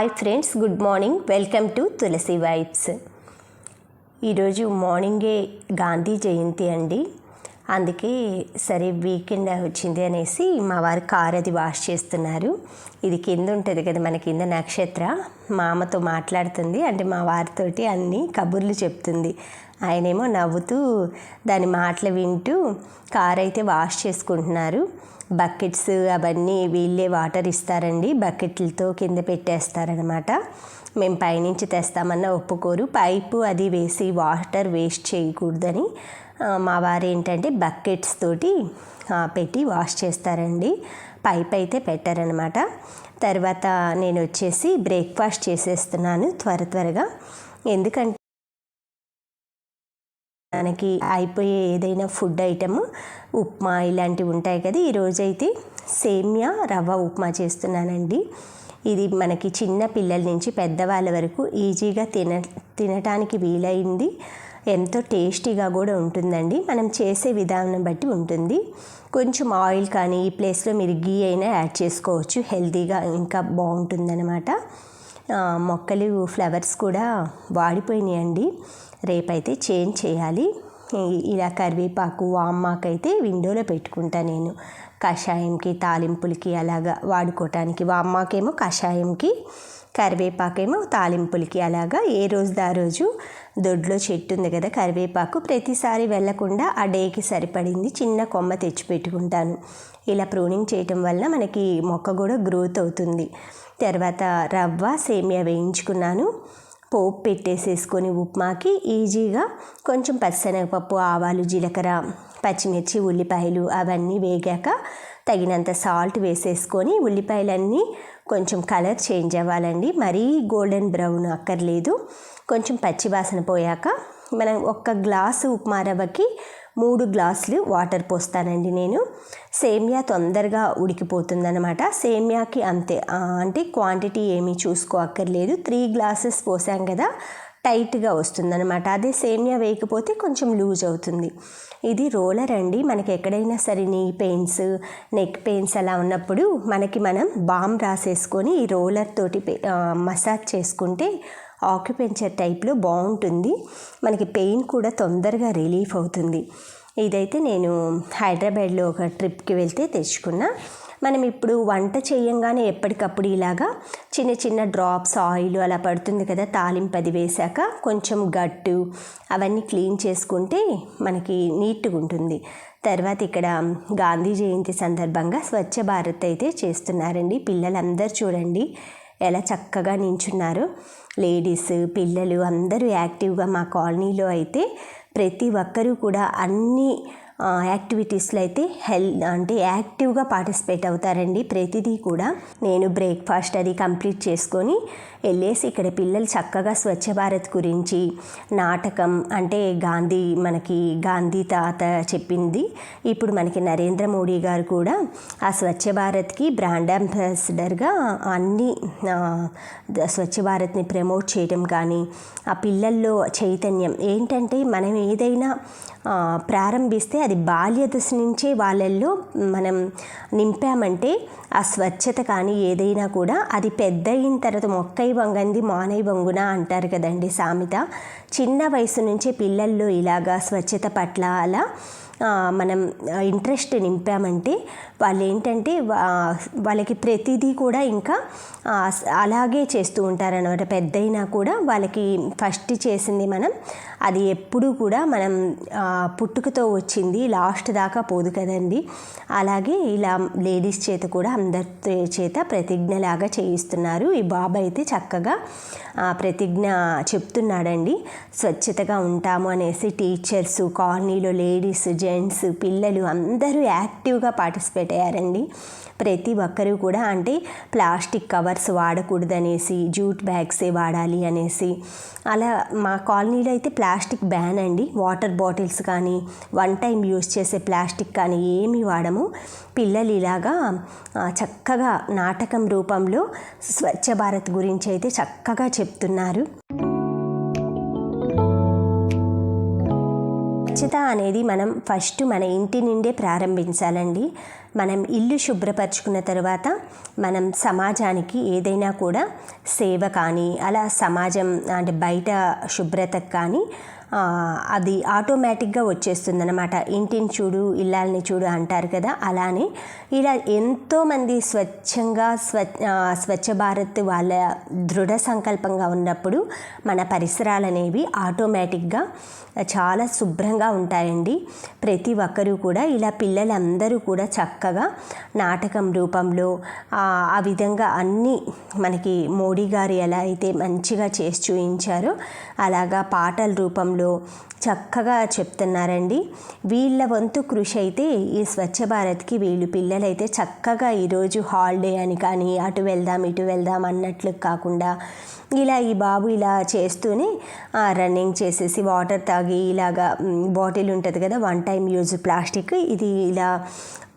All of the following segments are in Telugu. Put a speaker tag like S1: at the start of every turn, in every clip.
S1: Hi friends good morning welcome to Tulasi vibes ఈరోజు మార్నింగే గాంధీ జయంతి అండి. అందుకే సరే వీకెండ్ వచ్చింది అనేసి మా వారు కార్ అది వాష్ చేస్తున్నారు. ఇది కింద ఉంటుంది కదా మన కింద నక్షత్ర. మా అమ్మతో మాట్లాడుతుంది. అంటే మా వారితోటి అన్ని కబుర్లు చెప్తుంది. ఆయనేమో నవ్వుతూ దాని మాటలు వింటూ కార్ అయితే వాష్ చేసుకుంటున్నారు. బకెట్స్ అవన్నీ వీళ్ళే వాటర్ ఇస్తారండి. బకెట్లతో కింద పెట్టేస్తారనమాట. మేము పైనుంచి తెస్తామన్న ఒప్పుకోరు. పైపు అది వేసి వాటర్ వేస్ట్ చేయకూడదని మా వారు ఏంటంటే బకెట్స్ తోటి పెట్టి వాష్ చేస్తారండి. పైప్ అయితే పెట్టారనమాట. తర్వాత నేను వచ్చేసి బ్రేక్ఫాస్ట్ చేసేస్తున్నాను త్వర త్వరగా. ఎందుకంటే మనకి అయిపోయే ఏదైనా ఫుడ్ ఐటమ్ ఉప్మా ఇలాంటివి ఉంటాయి కదా. ఈరోజైతే సేమియా రవ్వ ఉప్మా చేస్తున్నానండి. ఇది మనకి చిన్న పిల్లల నుంచి పెద్దవాళ్ళ వరకు ఈజీగా తిన తినటానికి వీలైంది. ఎంతో టేస్టీగా కూడా ఉంటుందండి. మనం చేసే విధానం బట్టి ఉంటుంది. కొంచెం ఆయిల్ కానీ ఈ ప్లేస్లో మీరు గీ అయినా యాడ్ చేసుకోవచ్చు. హెల్తీగా ఇంకా బాగుంటుందన్నమాట. మొక్కలు ఫ్లవర్స్ కూడా వాడిపోయినాయండి. రేపైతే చేంజ్ చేయాలి. ఇలా కరివేపాకు వామ్మాకైతే విండోలో పెట్టుకుంటా నేను. కషాయంకి తాలింపులకి అలాగా వాడుకోవటానికి వామ్మాకేమో కషాయంకి కరివేపాకేమో తాలింపులకి అలాగా ఏ రోజు ఆ రోజు దొడ్లో చెట్టు ఉంది కదా కరివేపాకు ప్రతిసారి వెళ్ళకుండా ఆ డేకి సరిపడింది చిన్న కొమ్మ తెచ్చి పెట్టుకుంటాను. ఇలా ప్రూనింగ్ చేయటం వల్ల మనకి మొక్క కూడా గ్రోత్ అవుతుంది. తర్వాత రవ్వ సేమియా వేయించుకున్నాను. పోపు పెట్టేసేసుకొని ఉప్మాకి ఈజీగా కొంచెం పచ్చనగపప్పు ఆవాలు జీలకర్ర పచ్చిమిర్చి ఉల్లిపాయలు అవన్నీ వేగాక తగినంత సాల్ట్ వేసేసుకొని ఉల్లిపాయలన్నీ కొంచెం కలర్ చేంజ్ అవ్వాలండి. మరీ గోల్డెన్ బ్రౌన్ అక్కర్లేదు. కొంచెం పచ్చివాసన పోయాక మనం ఒక్క గ్లాసు ఉప్మా రవ్వకి మూడు గ్లాసులు వాటర్ పోస్తానండి నేను. సేమియా తొందరగా ఉడికిపోతుందనమాట సేమియాకి అంతే. అంటే క్వాంటిటీ ఏమీ చూసుకోక్కర్లేదు త్రీ గ్లాసెస్ పోసాం కదా. టైట్గా వస్తుందన్నమాట. అదే సేమియా వేయకపోతే కొంచెం లూజ్ అవుతుంది. ఇది రోలర్ అండి. మనకి ఎక్కడైనా సరే నీ పెయిన్స్ నెక్ పెయిన్స్ అలా ఉన్నప్పుడు మనకి మనం బామ్ రాసేసుకొని ఈ రోలర్ తోటి మసాజ్ చేసుకుంటే ఆక్యుపెంచర్ టైప్లో బాగుంటుంది. మనకి పెయిన్ కూడా తొందరగా రిలీఫ్ అవుతుంది. ఇదైతే నేను హైదరాబాద్లో ఒక ట్రిప్కి వెళ్తే తెచ్చుకున్న మనం ఇప్పుడు వంట చేయంగానే ఎప్పటికప్పుడు ఇలాగా చిన్న చిన్న డ్రాప్స్ ఆయిల్ అలా పడుతుంది కదా తాలింపు అది వేశాక కొంచెం గట్టు అవన్నీ క్లీన్ చేసుకుంటే మనకి నీట్గా ఉంటుంది. తర్వాత ఇక్కడ గాంధీ జయంతి సందర్భంగా స్వచ్ఛ భారత్ అయితే చేస్తున్నారండి. పిల్లలందరూ చూడండి ఎలా చక్కగా నించున్నారు. లేడీస్ పిల్లలు అందరూ యాక్టివ్గా మా కాలనీలో అయితే ప్రతి ఒక్కరూ కూడా అన్ని యాక్టివిటీస్లో అయితే హెల్ అంటే యాక్టివ్గా పార్టిసిపేట్ అవుతారండి. ప్రతిదీ కూడా నేను బ్రేక్ఫాస్ట్ అది కంప్లీట్ చేసుకొని వెళ్ళేసి ఇక్కడ పిల్లలు చక్కగా స్వచ్ఛ భారత్ గురించి నాటకం అంటే గాంధీ మనకి గాంధీ తాత చెప్పింది. ఇప్పుడు మనకి నరేంద్ర మోడీ గారు కూడా ఆ స్వచ్ఛ భారత్కి బ్రాండ్ అంబాసిడర్గా అన్ని స్వచ్ఛ భారత్ని ప్రమోట్ చేయడం కానీ ఆ పిల్లల్లో చైతన్యం ఏంటంటే మనం ఏదైనా ప్రారంభిస్తే అది బాల్య దశ నుంచే వాళ్ళల్లో మనం నింపామంటే ఆ స్వచ్ఛత కానీ ఏదైనా కూడా అది పెద్ద అయిన తర్వాత మొక్కై వంగంది మానై వంగున అంటారు కదండి సామెత. చిన్న వయసు నుంచే పిల్లల్లో ఇలాగా స్వచ్ఛత పట్ల అలా మనం ఇంట్రెస్ట్ నింపామంటే వాళ్ళు ఏంటంటే వాళ్ళకి ప్రతిదీ కూడా ఇంకా అలాగే చేస్తూ ఉంటారనమాట పెద్దయినా కూడా వాళ్ళకి ఫస్ట్ చేసింది మనం అది ఎప్పుడూ కూడా మనం పుట్టుకతో వచ్చింది లాస్ట్ దాకా పోదు కదండి. అలాగే ఇలా లేడీస్ చేత కూడా అందరి చేత ప్రతిజ్ఞలాగా చేయిస్తున్నారు. ఈ బాబు అయితే చక్కగా ప్రతిజ్ఞ చెప్తున్నాడండి. స్వచ్ఛతగా ఉంటాము అనేసి టీచర్స్ కాలనీలో లేడీస్ జెంట్స్ పిల్లలు అందరూ యాక్టివ్గా పార్టిసిపేట్ అయ్యారండి. ప్రతి ఒక్కరూ కూడా అంటే ప్లాస్టిక్ కవర్స్ వాడకూడదనేసి జూట్ బ్యాగ్సే వాడాలి అనేసి. అలా మా కాలనీలో అయితే ప్లాస్టిక్ బ్యాన్ అండి. వాటర్ బాటిల్స్ కానీ వన్ టైం యూస్ చేసే ప్లాస్టిక్ కానీ ఏమీ వాడము. పిల్లలు ఇలాగా చక్కగా నాటకం రూపంలో స్వచ్ఛ భారత్ గురించి అయితే చక్కగా చెప్తున్నారు. స్వచ్ఛత అనేది మనం ఫస్ట్ మన ఇంటి నుండే ప్రారంభించాలండి. మనం ఇల్లు శుభ్రపరచుకున్న తర్వాత మనం సమాజానికి ఏదైనా కూడా సేవ కానీ అలా సమాజం అంటే బయట శుభ్రతకు కానీ అది ఆటోమేటిక్గా వచ్చేస్తుంది అనమాట ఇంటిని చూడు ఇల్లాలని చూడు అంటారు కదా అలానే ఇలా ఎంతోమంది స్వచ్ఛంగా స్వ స్వచ్ఛ భారత్ వాళ్ళ దృఢ సంకల్పంగా ఉన్నప్పుడు మన పరిసరాలు అనేవి ఆటోమేటిక్గా చాలా శుభ్రంగా ఉంటాయండి. ప్రతి ఒక్కరూ కూడా ఇలా పిల్లలందరూ కూడా చక్కగా నాటకం రూపంలో ఆ ఆ విధంగా అన్నీ మనకి మోడీ గారు ఎలా అయితే మంచిగా చేసి చూపించారో అలాగా పాటల రూపంలో చక్కగా చెప్తున్నారండి. వీళ్ళ వంతు కృషి అయితే ఈ స్వచ్ఛ భారత్కి వీళ్ళు పిల్లలైతే చక్కగా ఈరోజు హాలిడే అని కానీ అటు వెళ్దాం ఇటు వెళ్దాం అన్నట్లు కాకుండా ఇలా ఈ బాబు ఇలా చేస్తూనే రన్నింగ్ చేసేసి వాటర్ తాగి ఇలాగా బాటిల్ ఉంటుంది కదా వన్ టైం యూజ్ ప్లాస్టిక్. ఇది ఇలా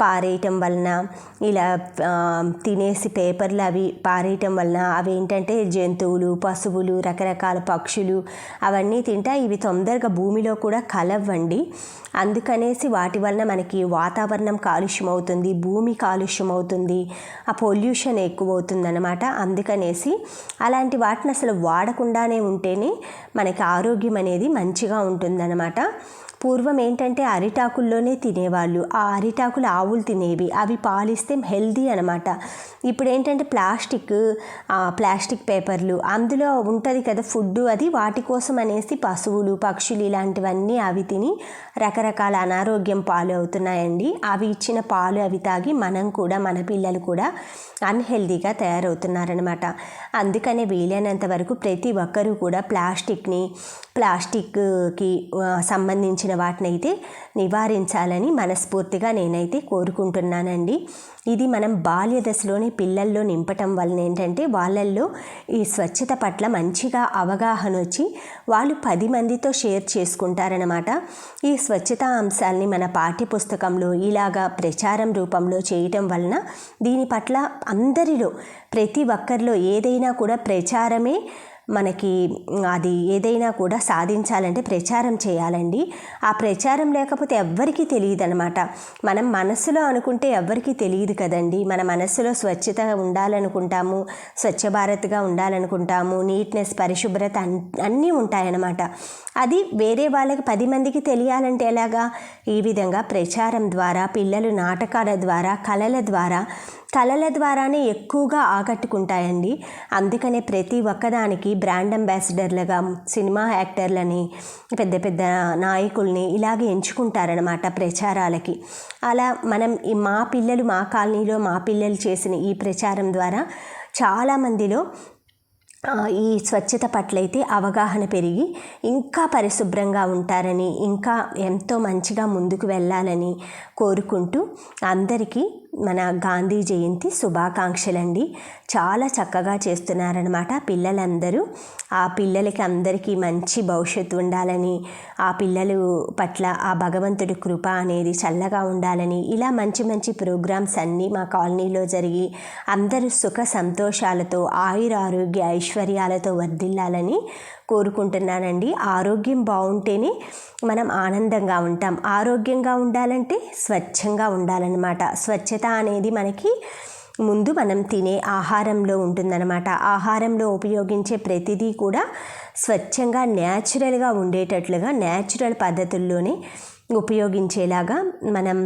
S1: పారేయటం వలన ఇలా తినేసి పేపర్లు అవి పారేయటం వలన అవి ఏంటంటే జంతువులు పశువులు రకరకాల పక్షులు అవన్నీ తింటా ఇవి తొందరగా భూమిలో కూడా కలవ్వండి అందుకనేసి వాటి వలన మనకి వాతావరణం కాలుష్యం అవుతుంది భూమి కాలుష్యం అవుతుంది ఆ పొల్యూషన్ ఎక్కువ అవుతుంది అనమాట అందుకనేసి అలాంటి వాటిని అసలు వాడకుండానే ఉంటేనే మనకి ఆరోగ్యం అనేది మంచిగా ఉంటుందన్నమాట. పూర్వం ఏంటంటే అరిటాకుల్లోనే తినేవాళ్ళు. ఆ అరిటాకులు ఆవులు తినేవి. అవి పాలిస్తే హెల్దీ అనమాట ఇప్పుడు ఏంటంటే ప్లాస్టిక్ ప్లాస్టిక్ పేపర్లు అందులో ఉంటుంది కదా ఫుడ్ అది. వాటి కోసం అనేసి పశువులు పక్షులు ఇలాంటివన్నీ అవి తిని రకరకాల అనారోగ్యం పాలు అవుతున్నాయండి అవి ఇచ్చిన పాలు అవి తాగి మనం కూడా మన పిల్లలు కూడా అన్హెల్దీగా తయారవుతున్నారనమాట అందుకనే వీలైన వీలైనంత వరకు ప్రతి ఒక్కరూ కూడా ప్లాస్టిక్ని ప్లాస్టిక్కి సంబంధించిన వాటిని అయితే నివారించాలని మనస్ఫూర్తిగా నేనైతే కోరుకుంటున్నానండి. ఇది మనం బాల్య దశలోనే పిల్లల్లో నింపటం వలన ఏంటంటే వాళ్ళల్లో ఈ స్వచ్ఛత పట్ల మంచిగా అవగాహన వచ్చి వాళ్ళు పది మందితో షేర్ చేసుకుంటారనమాట ఈ స్వచ్ఛతా అంశాలని మన పాఠ్యపుస్తకంలో ఇలాగా ప్రచారం రూపంలో చేయటం వలన దీని పట్ల అందరిలో ప్రతి ఒక్కరిలో ఏదైనా కూడా ప్రచారమే మనకి అది ఏదైనా కూడా సాధించాలంటే ప్రచారం చేయాలండి. ఆ ప్రచారం లేకపోతే ఎవ్వరికీ తెలియదు అనమాట మనం మనసులో అనుకుంటే ఎవ్వరికీ తెలియదు కదండి. మన మనసులో స్వచ్ఛత ఉండాలనుకుంటాము స్వచ్ఛ భారత్గా ఉండాలనుకుంటాము నీట్నెస్ పరిశుభ్రత అన్ అన్నీ ఉంటాయన్నమాట. అది వేరే వాళ్ళకి పది మందికి తెలియాలంటే ఎలాగా? ఈ విధంగా ప్రచారం ద్వారా పిల్లలు నాటకాల ద్వారా కళల ద్వారా కళల ద్వారానే ఎక్కువగా ఆకట్టుకుంటాయండి. అందుకనే ప్రతి ఒక్కదానికి బ్రాండ్ అంబాసిడర్లుగా సినిమా యాక్టర్లని పెద్ద పెద్ద నాయకుల్ని ఇలాగే ఎంచుకుంటారనమాట ప్రచారాలకి. అలా మనం ఈ మా పిల్లలు మా కాలనీలో మా పిల్లలు చేసిన ఈ ప్రచారం ద్వారా చాలామందిలో ఈ స్వచ్ఛత పట్లయితే అవగాహన పెరిగి ఇంకా పరిశుభ్రంగా ఉంటారని ఇంకా ఎంతో మంచిగా ముందుకు వెళ్ళాలని కోరుకుంటూ అందరికీ మన గాంధీ జయంతి శుభాకాంక్షలండి. చాలా చక్కగా చేస్తున్నారనమాట పిల్లలందరూ. ఆ పిల్లలకి అందరికీ మంచి భవిష్యత్తు ఉండాలని ఆ పిల్లలు పట్ల ఆ భగవంతుడి కృప అనేది చల్లగా ఉండాలని ఇలా మంచి మంచి ప్రోగ్రామ్స్ అన్నీ మా కాలనీలో జరిగి అందరూ సుఖ సంతోషాలతో ఆయుర ఆరోగ్య ఐశ్వర్యాలతో వర్ధిల్లాలని కోరుకుంటున్నానండి. ఆరోగ్యం బాగుంటేనే మనం ఆనందంగా ఉంటాం. ఆరోగ్యంగా ఉండాలంటే స్వచ్ఛంగా ఉండాలన్నమాట. స్వచ్ఛత అనేది మనకి ముందు మనం తినే ఆహారంలో ఉంటుందన్నమాట. ఆహారంలో ఉపయోగించే ప్రతిదీ కూడా స్వచ్ఛంగా న్యాచురల్గా ఉండేటట్లుగా న్యాచురల్ పద్ధతుల్లోనే ఉపయోగించేలాగా మనం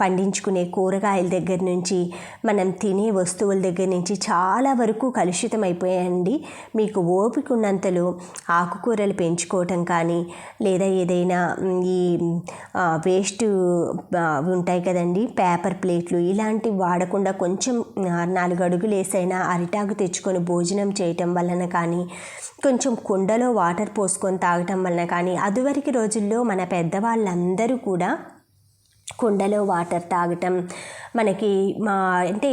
S1: పండించుకునే కూరగాయల దగ్గర నుంచి మనం తినే వస్తువుల దగ్గర నుంచి చాలా వరకు కలుషితం అయిపోయాయండి మీకు ఓపిక ఉన్నంతలో ఆకుకూరలు పెంచుకోవటం కానీ లేదా ఏదైనా ఈ వేస్ట్ ఉంటాయి కదండి పేపర్ ప్లేట్లు ఇలాంటివి వాడకుండా కొంచెం నాలుగు అడుగులు వేసైనా అరిటాకు తెచ్చుకొని భోజనం చేయటం వలన కానీ కొంచెం కుండలో వాటర్ పోసుకొని తాగటం వలన కానీ అదివరకు రోజుల్లో మన పెద్దవాళ్ళందరూ కూడా కుండలో వాటర్ తాగటం మనకి మా అంటే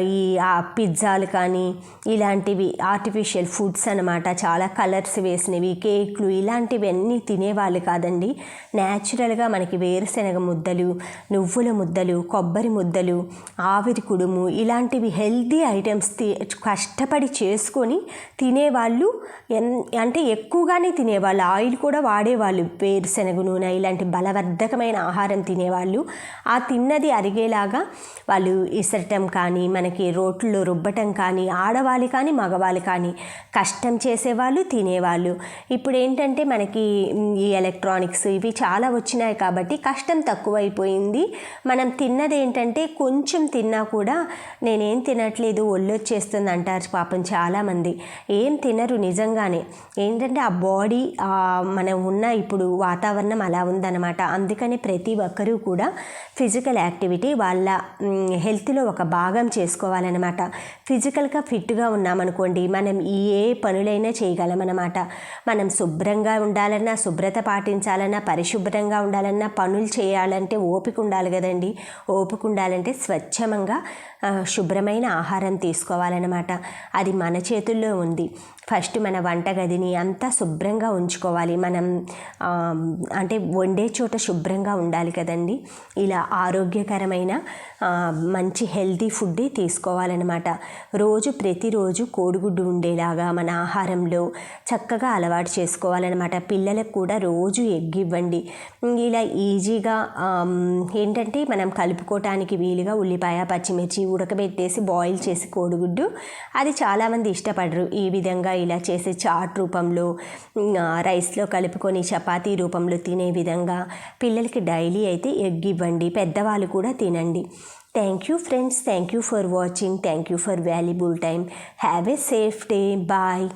S1: ఈ పిజ్జాలు కానీ ఇలాంటివి ఆర్టిఫిషియల్ ఫుడ్స్ అనమాట చాలా కలర్స్ వేసినవి కేక్లు ఇలాంటివన్నీ తినేవాళ్ళు కాదండి. న్యాచురల్గా మనకి వేరుశనగ ముద్దలు నువ్వుల ముద్దలు కొబ్బరి ముద్దలు ఆవిరి కుడుము ఇలాంటివి హెల్తీ ఐటమ్స్ కష్టపడి చేసుకొని తినేవాళ్ళు ఎన్ అంటే ఎక్కువగానే తినేవాళ్ళు ఆయిల్ కూడా వాడేవాళ్ళు వేరుశనగ నూనె ఇలాంటి బలవర్ధకమైన ఆహారం తినేవాళ్ళు. ఆ తిన్నది అరిగేలాగా వాళ్ళు ఇసరటం కానీ మనకి రోట్లో రుబ్బటం కానీ ఆడవాళ్ళు కానీ మగవాళ్ళు కానీ కష్టం చేసేవాళ్ళు తినేవాళ్ళు. ఇప్పుడు ఏంటంటే మనకి ఈ ఎలక్ట్రానిక్స్ ఇవి చాలా వచ్చినాయి కాబట్టి కష్టం తక్కువైపోయింది. మనం తిన్నది ఏంటంటే కొంచెం తిన్నా కూడా నేనేం తినట్లేదు ఒళ్ళు వచ్చేస్తుంది అంటారు పాపం చాలామంది. ఏం తినరు నిజంగానే. ఏంటంటే ఆ బాడీ మనం ఉన్న ఇప్పుడు వాతావరణం అలా ఉందన్నమాట. అందుకని ప్రతి ఒక్కరూ కూడా ఫిజికల్ యాక్టివిటీ వాళ్ళ వాళ్ళ హెల్త్లో ఒక భాగం చేసుకోవాలన్నమాట. ఫిజికల్గా ఫిట్గా ఉన్నామనుకోండి మనం ఏ పనులైనా చేయగలమన్నమాట. మనం శుభ్రంగా ఉండాలన్నా శుభ్రత పాటించాలన్నా పరిశుభ్రంగా ఉండాలన్నా పనులు చేయాలంటే ఓపిక ఉండాలి కదండి. ఓపిక ఉండాలంటే స్వచ్ఛంగా శుభ్రమైన ఆహారం తీసుకోవాలన్నమాట. అది మన చేతుల్లో ఉంది. ఫస్ట్ మన వంటగదిని అంతా శుభ్రంగా ఉంచుకోవాలి. మనం అంటే వండే చోట శుభ్రంగా ఉండాలి కదండి. ఇలా ఆరోగ్యకరమైన మంచి హెల్తీ ఫుడ్డే తీసుకోవాలన్నమాట. రోజు ప్రతిరోజు కోడిగుడ్డు ఉండేలాగా మన ఆహారంలో చక్కగా అలవాటు చేసుకోవాలన్నమాట. పిల్లలకు కూడా రోజు ఎగ్ ఇవ్వండి. ఇలా ఈజీగా ఏంటంటే మనం కలుపుకోవటానికి వీలుగా ఉల్లిపాయ పచ్చిమిర్చి ఉడకబెట్టేసి బాయిల్ చేసి కోడిగుడ్డు. అది చాలామంది ఇష్టపడరు. ఈ విధంగా ఇలా చేసి చాట్ రూపంలో రైస్లో కలుపుకొని చపాతీ రూపంలో తినే విధంగా పిల్లలకి డైలీ అయితే ఎగ్ ఇవ్వండి పెద్దవాళ్ళు కూడా తినండి. Thank you friends thank you for watching thank you for valuable time have a safe day bye